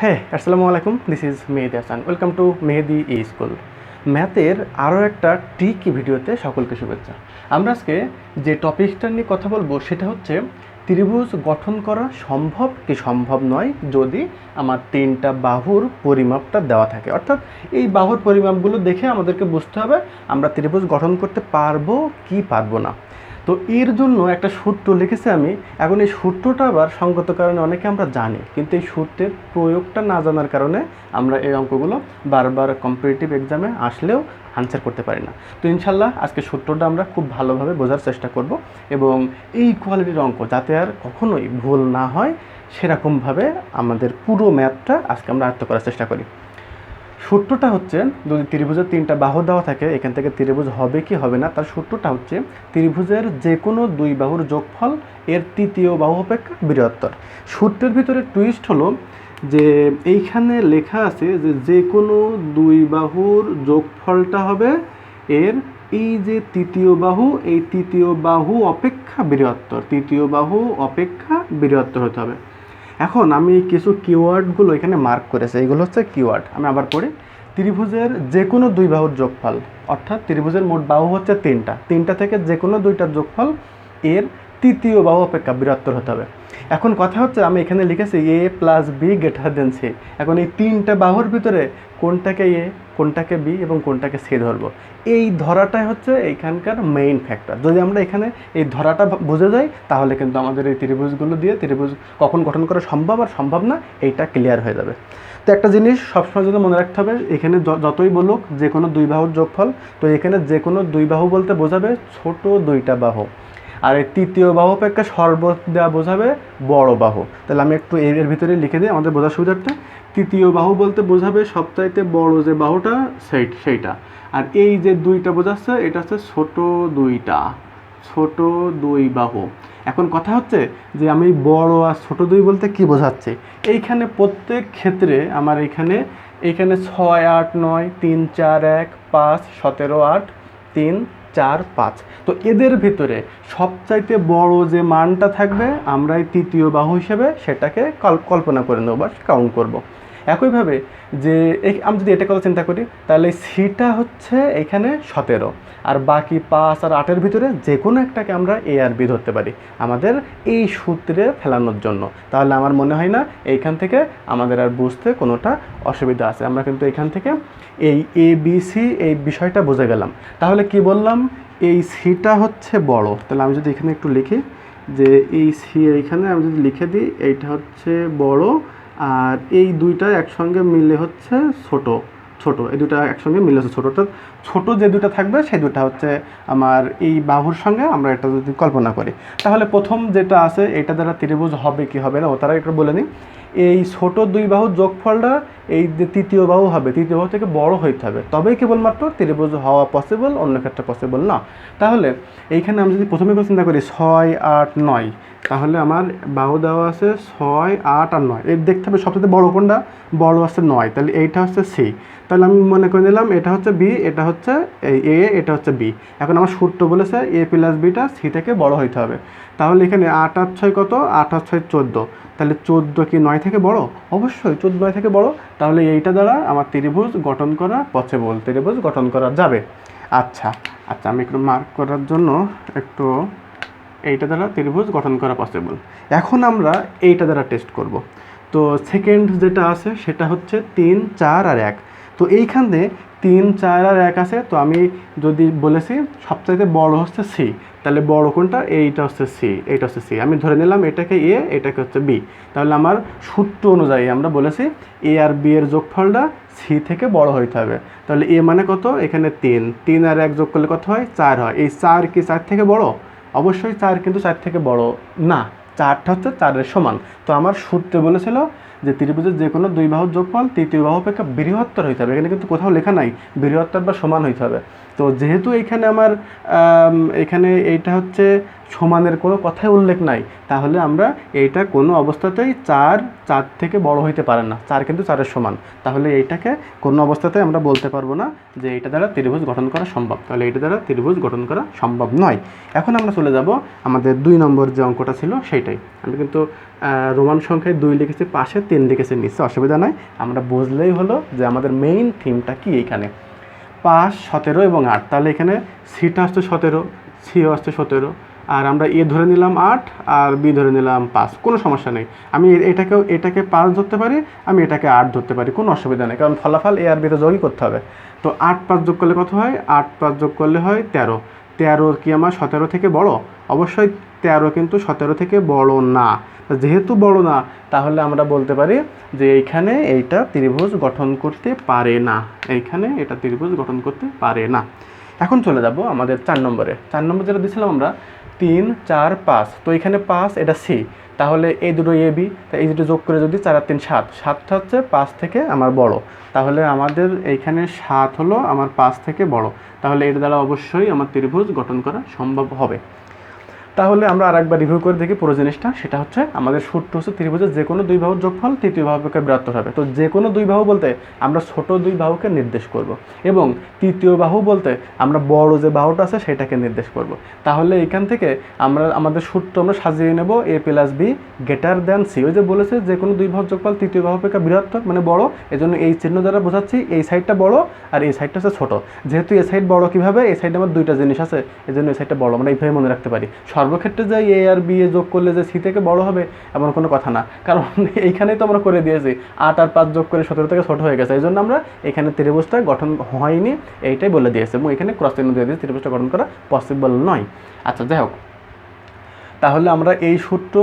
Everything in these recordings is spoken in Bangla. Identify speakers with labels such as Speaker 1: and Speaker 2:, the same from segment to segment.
Speaker 1: হ্যাঁ আসসালামু আলাইকুম this is Mehedi Hasan welcome to Mehedi E school ম্যাথের আরও একটা ট্রিকি ভিডিওতে সকলকে শুভেচ্ছা। আমরা আজকে যে টপিকটা নিয়ে কথা বলব সেটা হচ্ছে, ত্রিভুজ গঠন করা সম্ভব কি সম্ভব নয় যদি আমার তিনটা বাহুর পরিমাপটা দেওয়া থাকে। অর্থাৎ এই বাহুর পরিমাপগুলো দেখে আমাদেরকে বুঝতে হবে, আমরা ত্রিভুজ গঠন করতে পারব কি পারব না। তো এর জন্য একটা সূত্র লিখেছি আমি। এখন এই সূত্রটা আবার সঙ্গত কারণে অনেকে আমরা জানি, কিন্তু এই সূত্রের প্রয়োগটা না জানার কারণে আমরা এই অঙ্কগুলো বারবার কম্পিটিটিভ এক্সামে আসলেও আনসার করতে পারি না। তো ইনশাল্লাহ আজকে সূত্রটা আমরা খুব ভালোভাবে বোঝার চেষ্টা করব এবং এই কোয়ালিটির অঙ্ক যাতে আর কখনোই ভুল না হয়, সেরকমভাবে আমাদের পুরো ম্যাথটা আজকে আমরা আয়ত্ত করার চেষ্টা করি। সূত্রটা হচ্ছে যদি ত্রিভুজের তিনটা বাহু দেওয়া থাকে, এখান থেকে ত্রিভুজ হবে কি হবে না, তার সূত্রটা হচ্ছে ত্রিভুজের যে কোনো দুই বাহুর যোগফল এর তৃতীয় বাহু অপেক্ষা বৃহত্তর। সূত্রের ভিতরে টুইস্ট হলো যে এইখানে লেখা আছে যে যে কোনো দুই বাহুর যোগফলটা হবে এর এই যে তৃতীয় বাহু, এই তৃতীয় বাহু অপেক্ষা বৃহত্তর, তৃতীয় বাহু অপেক্ষা বৃহত্তর হতে হবে। এখন আমি কিছু কিওয়ার্ডগুলো এখানে মার্ক করেছি। এইগুলো হচ্ছে কিওয়ার্ড আমি আবার পড়ি। ত্রিভুজের যে কোনো দুই বাহুর যোগফল, অর্থাৎ ত্রিভুজের মোট বাহু হচ্ছে তিনটা। তিনটা থেকে যে কোনো দুইটার যোগফল এর তৃতীয় বাহু অপেক্ষা বৃহত্তর হতে হবে। এখন কথা হচ্ছে আমি এখানে লিখেছি A plus B greater than C এখন এই তিনটা বাহুর ভিতরে কোনটাকে এ কোনটাকে বি এবং কোনটাকে সি ধরবো। এই ধরাটাই হচ্ছে এইখানকার মেইন ফ্যাক্টর যদি আমরা এখানে এই ধরাটা বুঝে যাই, তাহলে কিন্তু আমাদের এই ত্রিভুজগুলো দিয়ে ত্রিভুজ কখন গঠন করা সম্ভব আর সম্ভব না, এইটা ক্লিয়ার হয়ে যাবে। তো একটা জিনিস সবসময় যদি মনে রাখতে হবে, এখানে যতই বলুক যে কোনো দুই বাহুর যোগফল, তো এখানে যে কোনো দুই বাহু বলতে বোঝাবে ছোট দুইটা বাহু। আর এই তৃতীয় বাহু অপেক্ষা সর্বত দেওয়া বোঝাবে বড় বাহু। তাহলে আমি একটু এর ভিতরে লিখে দিই আমাদের বোঝার সুবিধার্থে। তৃতীয় বাহু বলতে বোঝাবে সবচাইতে বড় যে বাহুটা সেই, সেইটা। আর এই যে দুইটা বোঝাচ্ছে, এটা হচ্ছে ছোট দুইটা, ছোট দুই বাহু। এখন কথা হচ্ছে যে আমি বড় আর ছোট দুই বলতে কি বোঝাচ্ছে? এইখানে প্রত্যেক ক্ষেত্রে আমার এখানে এখানে ছয়, আট, নয়, তিন, চার, এক, পাঁচ, সতেরো, আট, তিন চার, পাঁচ তো এদের ভিতরে সবচাইতে বড় যে মানটা থাকবে আমরা এই তৃতীয় বাহু হিসেবে সেটাকে কল- কল্পনা করে নেব বা কাউন্ট করব। একইভাবে যে আমি যদি এটা কথা চিন্তা করি, তাহলে সিটা হচ্ছে এখানে সতেরো, আর বাকি পাঁচ আর আটের ভিতরে যে কোনো একটাকে আমরা এ আর বি ধরতে পারি। আমাদের এই সূত্রে ফেলানোর জন্য। তাহলে আমার মনে হয় না এইখান থেকে আমাদের আর বুঝতে কোনোটা অসুবিধা আছে। আমরা কিন্তু এখান থেকে এই এ বি সি এই বিষয়টা বুঝে গেলাম। তাহলে কি বললাম? এই সিটা হচ্ছে বড়। তাহলে আমি যদি এখানে একটু লিখি যে এই সি এইখানে আমি যদি লিখে দিই, এইটা হচ্ছে বড় আর এই দুইটা একসঙ্গে মিলে হচ্ছে ছোট ছোট। এই দুটো একসঙ্গে মিলে হচ্ছে ছোট। অর্থাৎ ছোট যে দুটো থাকবে, সেই দুটা হচ্ছে আমার এই বাহুর সঙ্গে আমরা এটা যদি কল্পনা করি। তাহলে প্রথম যেটা আছে, এটা দ্বারা ত্রিভুজ হবে কি হবে না? ও, তারা একটু বলে নিই। এই ছোট দুই বাহুর যোগফলটা এই যে তৃতীয় বাহু হবে, তৃতীয় বাহু থেকে বড় হইতে হবে। তবেই কেবলমাত্র ত্রিভুজ হওয়া পসিবল অন্য ক্ষেত্রে পসিবল না। তাহলে এইখানে আমি যদি প্রথমে চিন্তা করি, ছয়, আট, নয়। তাহলে আমার বাহু দেওয়া আছে ছয়, আট আর নয়। এর দেখতে হবে সবচেয়ে বড় কোনটা? বড় আছে নয়। তাহলে এইটা হচ্ছে সি। তাহলে আমি মনে করে নিলাম এটা হচ্ছে বি, এটা হচ্ছে এ, এটা হচ্ছে বি। এখন আমার সূত্র বলেছে এ প্লাস বিটা সি থেকে বড় হইতে হবে। তাহলে এখানে আট আট ছয় কত? আট আট ছয় চোদ্দ। তাহলে চোদ্দ কি নয় থেকে বড়? অবশ্যই চোদ্দ নয় থেকে বড়। তাহলে এইটা দ্বারা আমার ত্রিভুজ গঠন করা পসিবল ত্রিভুজ গঠন করা যাবে। আচ্ছা আচ্ছা আমি একটু মার্ক করার জন্য একটু এইটা দ্বারা ত্রিভুজ গঠন করা পসিবল এখন আমরা এইটা দ্বারা টেস্ট করব। তো সেকেন্ড যেটা আছে, সেটা হচ্ছে তিন, চার আর এক। তো এইখানে তিন, চার আর এক আছে, তো আমি যদি বলেছি সবচাইতে বড় হচ্ছে সি তাহলে বড় কোনটা? এইটা হচ্ছে সি এইটা হচ্ছে সি আমি ধরে নিলাম এটাকে এ এটাকে হচ্ছে বি তাহলে আমার সূত্র অনুযায়ী আমরা বলেছি এ আর বি এর যোগফলটা সি থেকে বড় হইতে হবে। তাহলে এ মানে কত? এখানে তিন। তিন আর এক যোগ করলে কত হয়? চার হয়। এই চার কি চার থেকে বড়? অবশ্যই চার কিন্তু চার থেকে বড়। না, চারটা হচ্ছে চারের সমান। তো আমার সূত্রে বলেছিল যে ত্রিভুজের যে কোনো দুই বাহুর যোগফল তৃতীয় বাহু অপেক্ষা বৃহত্তর হইতে হবে। এখানে কিন্তু কোথাও লেখা নাই, বৃহত্তর বা সমান হইতে হবে। তো যেহেতু এখানে আমার আম, এখানে এইটা হচ্ছে সমানের কোনো কথাই উল্লেখ নাই তাহলে আমরা এইটা কোনো অবস্থাতেই চার চার থেকে বড় হইতে পারে না চার কিন্তু চারের সমান তাহলে এইটাকে কোনো অবস্থাতে আমরা বলতে পারব না যে এটা দ্বারা ত্রিভুজ গঠন করা সম্ভব তাহলে এটা দ্বারা ত্রিভুজ গঠন করা সম্ভব নয়। এখন আমরা চলে যাব আমাদের দুই নম্বর যে অঙ্কটা ছিল সেইটাই। আমি কিন্তু রোমান সংখ্যায় দুই লিখেছি পাশে তিন লিখেছি নিচে অসুবিধা নাই। আমরা বুঝলেই হলো যে আমাদের মেইন থিমটা কি এখানে পাঁচ, সতেরো এবং আট। তাহলে এখানে সিটা আসতো সতেরো সিও আসছে সতেরো। আর আমরা এ ধরে নিলাম আট আর বি ধরে নিলাম পাঁচ। কোনো সমস্যা নেই। আমি এটাকেও এটাকে পাঁচ ধরতে পারি, আমি এটাকে আট ধরতে পারি। কোনো অসুবিধা নেই, কারণ ফলাফল এ আর বিতে যোগই করতে হবে। তো আট পাঁচ যোগ করলে কত হয়? আট পাঁচ যোগ করলে হয় তেরো। তেরো কি আমার সতেরো থেকে বড়? অবশ্যই তেরো কিন্তু সতেরো থেকে বড় না। যেহেতু বড় না, তাহলে আমরা বলতে পারি যে এইখানে এইটা ত্রিভুজ গঠন করতে পারে না। এইখানে এটা ত্রিভুজ গঠন করতে পারে না। এখন চলে যাব আমাদের চার নম্বরে। চার নম্বর যেটা দিয়েছিলাম আমরা, তিন, চার, পাঁচ। তো এখানে পাঁচ, এটা সি। তাহলে এই দুটো এ, বি, তা এই দুটো যোগ করে যদি চার আর তিন, সাত। সাতটা হচ্ছে পাঁচ থেকে আমার বড়। তাহলে আমাদের এইখানে সাত হলো আমার পাঁচ থেকে বড়। তাহলে এর দ্বারা অবশ্যই আমার ত্রিভুজ গঠন করা সম্ভব হবে। তাহলে আমরা আরেকবার রিভিউ করে দেখি পুরো জিনিসটা। সেটা হচ্ছে আমাদের সূত্র হচ্ছে ত্রিভুজের যে কোনো দুই বাহুর যোগফল, তৃতীয় বাহুকে বৃহত্তর হবে। তো যে কোনো দুই বাহু বলতে আমরা ছোট দুই বাহুকে নির্দেশ করব এবং তৃতীয় বাহু বলতে আমরা বড় যে বাহুটা আছে সেটাকে নির্দেশ করব। তাহলে এখান থেকে আমরা, আমাদের সূত্র আমরা সাজিয়ে নেব A plus B greater than C ওই যে বলেছে যে কোনো দুই বাহুর যোগফল, তৃতীয় বাহু অপেক্ষা বৃহত্তর মানে বড়। এজন্য এই চিহ্ন দ্বারা বোঝাচ্ছি এই সাইডটা বড় আর এই সাইডটা হচ্ছে ছোট। যেহেতু এই সাইড বড় কীভাবে? এই সাইডে আমার দুইটা জিনিস আছে এই জন্য এই সাইডটা বড়। আমরা এইভাবে মনে রাখতে পারি। সর্বক্ষেত্রে যে এ আর বি এ যোগ করলে যে সি থেকে বড় হবে, এমন কোনো কথা না। কারণ এইখানেই তো আমরা করে দিয়েছি, আট আর পাঁচ যোগ করে সতেরো থেকে ছোট হয়ে গেছে। এই জন্য আমরা এখানে ত্রিভুজটা গঠন হয়নি, এইটাই বলে দিয়েছে। এবং এখানে ক্রস চিহ্ন দিয়ে দিয়েছি, ত্রিভুজটা গঠন করা পসিবল নয়। আচ্ছা যাই হোক। তাহলে আমরা এই সূত্র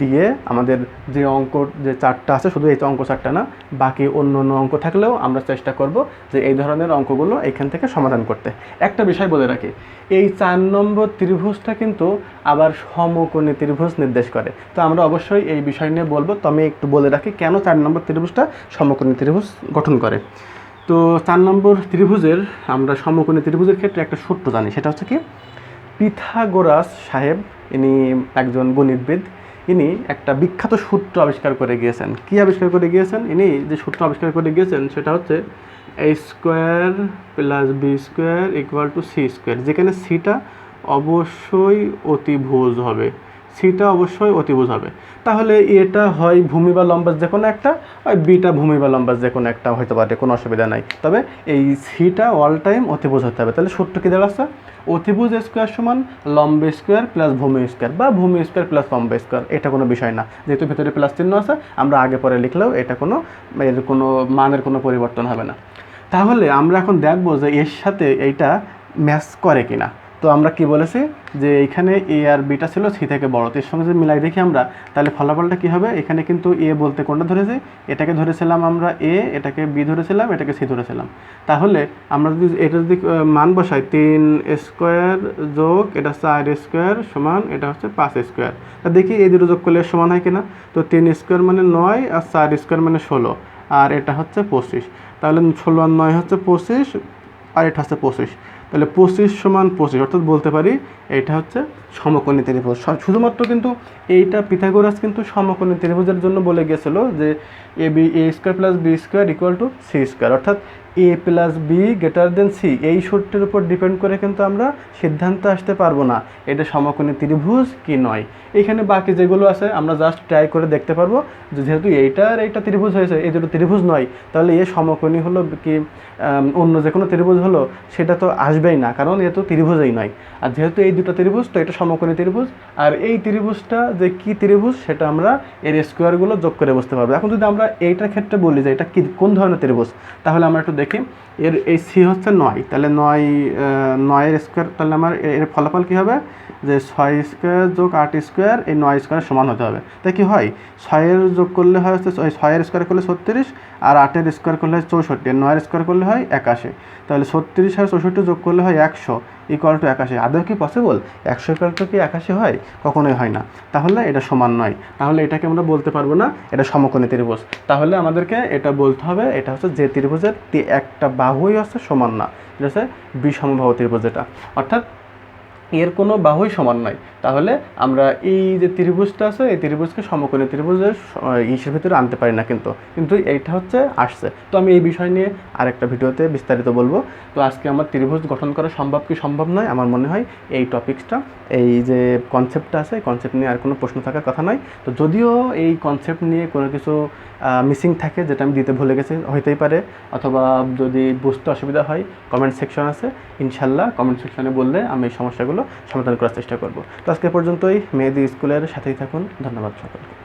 Speaker 1: দিয়ে আমাদের যে অঙ্ক, যে চারটা আছে, শুধু এই অঙ্ক চারটা না, বাকি অন্য অন্য অঙ্ক থাকলেও আমরা চেষ্টা করব যে এই ধরনের অঙ্কগুলো এখান থেকে সমাধান করতে। একটা বিষয় বলে রাখি, এই চার নম্বর ত্রিভুজটা কিন্তু আবার সমকোণী ত্রিভুজ নির্দেশ করে। তো আমরা অবশ্যই এই বিষয় নিয়ে বলব তো আমি একটু বলে রাখি কেন চার নম্বর ত্রিভুজটা সমকোণী ত্রিভুজ গঠন করে। তো চার নম্বর ত্রিভুজের, আমরা সমকোণী ত্রিভুজের ক্ষেত্রে একটা সূত্র জানি, সেটা হচ্ছে কি? পিথাগোরাস সাহেব, ইনি একজন গণিতবিদ, ইনি একটা বিখ্যাত সূত্র আবিষ্কার করে গিয়েছেন। কি আবিষ্কার করে গিয়েছেন? ইনি যে সূত্র আবিষ্কার করে গিয়েছেন, সেটা হচ্ছে A square plus B square equal to C square যেখানে সিটা অবশ্যই অতিভুজ হবে। সিটা অবশ্যই অতিভুজ হবে। তাহলে এটা হয় ভূমি বা লম্বাস যে কোনো একটা, আর বিটা ভূমি বা লম্বাস যে কোনো একটা হতে পারে, কোনো অসুবিধা নাই। তবে এই সিটা অল টাইম অতিভুজ হতে হবে। তাহলে সূত্র কী দাঁড়াচ্ছে অতিভুজ স্কোয়ার সমান লম্ব স্কোয়ার প্লাস ভূমি স্কোয়ার বা ভূমি স্কোয়ার প্লাস লম্ব স্কোয়ার এটা কোনো বিষয় না। যেহেতু ভিতরে প্লাস চিহ্ন আছে, আমরা আগে পরে লিখলেও এটা কোনো, এর কোনো মানের কোনো পরিবর্তন হবে না। তাহলে আমরা এখন দেখব যে এর সাথে এইটা ম্যাচ করে কিনা। তো আমরা কি বলেছি? যে এখানে এ আর বিটা ছিল সি থেকে বড়। তো এর সঙ্গে যদি মিলাই দেখি আমরা, তাহলে ফলাফলটা কি হবে? এখানে কিন্তু এ বলতে কোনটা ধরেছি? এটাকে ধরেছিলাম আমরা এ এটাকে বি ধরেছিলাম, এটাকে সি ধরেছিলাম। তাহলে আমরা যদি এটা যদি মান বসাই, তিন স্কোয়ার যোগ, এটা চার স্কোয়ার সমান, এটা হচ্ছে পাঁচ স্কোয়ার। তা দেখি এই দুটো যোগ করলে সমান হয় কিনা? তো তিন স্কোয়ার মানে নয় আর চার স্কোয়ার মানে ষোলো, আর এটা হচ্ছে পঁচিশ। তাহলে ষোলো আর নয় হচ্ছে পঁচিশ আর এটা হচ্ছে পঁচিশ। তাহলে পঁচিশ সমান পঁচিশ, অর্থাৎ বলতে পারি এটা হচ্ছে সমকোণী ত্রিভুজ। শুধুমাত্র কিন্তু এইটা পিথাগোরাস কিন্তু সমকোণী ত্রিভুজের জন্য বলে গেছিল যে A B, A square plus B square equal to C square অর্থাৎ A plus B greater than C এই সূত্রের উপর ডিপেন্ড করে কিন্তু আমরা সিদ্ধান্তে আসতে পারব না। এটা সমকোণী ত্রিভুজ কি নয়? এখানে বাকি যেগুলো আছে, আমরা জাস্ট ট্রাই করে দেখতে পারব যেহেতু এইটা আর এইটা ত্রিভুজ হয়েছে, এই দুটো ত্রিভুজ নয়, তাহলে এ সমকোণী হলো কি অন্য যে কোনো ত্রিভুজ হলো, সেটা তো আসবেই না, কারণ এ তো ত্রিভুজই নয়। আর যেহেতু এই দুটো ত্রিভুজ, তো এটা সমকোণী ত্রিভুজ, আর এই ত্রিভুজটা যে কি ত্রিভুজ, সেটা আমরা এর স্কোয়ারগুলো যোগ করে বুঝতে পারব। এখন যদি আমরা এইটার ক্ষেত্রে বলি যে এটা কি, কোন ধরনের ত্রিভুজ, তাহলে আমরা একটু দেখি। এর এই সি হচ্ছে নয়। তাহলে নয় নয়ের স্কোয়ার তাহলে আমার এর ফলাফল কী হবে? যে ছয় স্কোয়ার যোগ আট স্কোয়ার এই নয় স্কোয়ারের সমান হতে হবে। তাই কি হয়? ছয়ের যোগ করলে হয় হচ্ছে ছয়ের স্কোয়ার করলে ছত্রিশ, আর আটের স্কোয়ার করলে হয় চৌষট্টি, আর নয়ের স্কোয়ার করলে হয় একাশি। তাহলে ছত্রিশ আর চৌষট্টি যোগ করলে হয় একশো। ইকুয়াল টু একাশি আদৌ কি পসিবল একশো ইকুয়াল টু কি একাশি হয়? কখনোই হয় না। তাহলে এটা সমান নয়। তাহলে এটাকে আমরা বলতে পারব না, এটা সমকোণী ত্রিভুজ। তাহলে আমাদেরকে এটা বলতে হবে, এটা হচ্ছে যে ত্রিভুজের একটা বাহুই হচ্ছে সমান না। এটা হচ্ছে বিষমবাহু ত্রিভুজ এটা। অর্থাৎ এর কোনো বাহুই সমান নয় তাহলে আমরা এই যে ত্রিভুজটা আছে, এই ত্রিভুজকে সমকোণী ত্রিভুজের ইসের ভিতরে আনতে পারি না কিন্তু। কিন্তু এইটা হচ্ছে আসছে। তো আমি এই বিষয় নিয়ে আরেকটা ভিডিওতে বিস্তারিত বলব। তো আজকে আমার ত্রিভুজ গঠন করা সম্ভব কি সম্ভব নয়? আমার মনে হয় এই টপিক্সটা এই যে কনসেপ্টটা আছে, এই কনসেপ্ট নিয়ে আর কোনো প্রশ্ন থাকার কথা নয়। তো যদিও এই কনসেপ্ট নিয়ে কোনো কিছু মিসিং থাকে, যেটা আমি দিতে ভুলে গেছি, হইতেই পারে। অথবা যদি বুঝতে অসুবিধা হয় কমেন্ট সেকশন আছে। ইনশাল্লাহ কমেন্ট সেকশনে বললে আমি এই সমস্যাগুলো সমাধান করার চেষ্টা করব। তো আজকে পর্যন্তই মেয়েদের স্কুলের সাথেই থাকুন। ধন্যবাদ সকলকে।